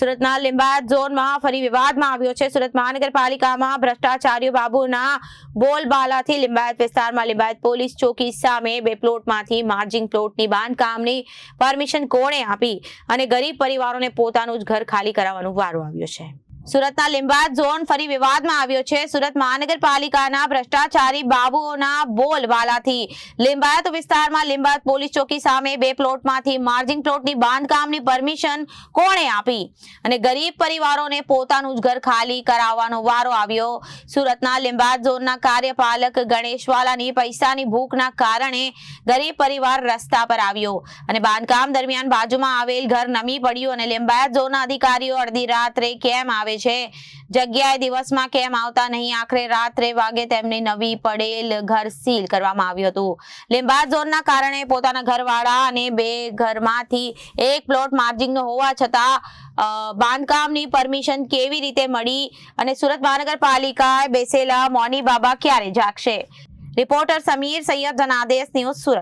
સુરતના લિંબાયત ઝોનમાં ફરી વિવાદમાં આવ્યો છે. સુરત મહાનગરપાલિકામાં ભ્રષ્ટાચારીઓ બાબુના બોલબાલાથી લિંબાયત વિસ્તારમાં લિંબાયત પોલીસ ચોકી સામે બે પ્લોટમાંથી માર્જિંગ પ્લોટની બાંધકામની પરમિશન કોણે આપી અને ગરીબ પરિવારોને પોતાનું જ ઘર ખાલી કરાવવાનો વારો આવ્યો છે. સુરતના લિંબાયત ઝોન ફરી વિવાદમાં આવ્યો છે. સુરત મહાનગરપાલિકાના ભ્રષ્ટાચારી બાબુઓના બોલવાલાથી લિંબાયત વિસ્તારમાં લીંબાયત પોલીસ ચોકી સામે બે પ્લોટમાંથી માર્જિંગ પ્લોટની બાંધકામની પરમિશન કોણે આપી? અને ગરીબ પરિવારોને પોતાનું જ ઘર ખાલી કરાવવાનો વારો આવ્યો. સુરતના લીંબાયત ઝોનના કાર્યપાલક ગણેશવાલાની પૈસાની ભૂખના કારણે ગરીબ પરિવાર રસ્તા પર આવ્યો. અને બાંધકામ દરમિયાન બાજુમાં આવેલ ઘર નમી પડ્યું અને લીંબાયત ઝોનના અધિકારીઓ અડધી રાત્રે કેમ આવે છે. જગ્યાએ દિવસમાં કેમ આવતા નહીં? આખરે રાત્રે વાગે તેમની નવી પડેલ ઘર સીલ કરવામાં આવ્યું હતું. લિંબાયત ઝોનના કારણે પોતાના ઘરવાળા અને બે ઘરમાંથી એક પ્લોટ માર્જિંગનો હોવા છતાં બાંધકામની પરમિશન કેવી રીતે મળી અને સુરત મહાનગરપાલિકાએ બેસેલા મોની બાબા ક્યારે જાગશે? Reporter Samir Saiyed Janadesh news Surat.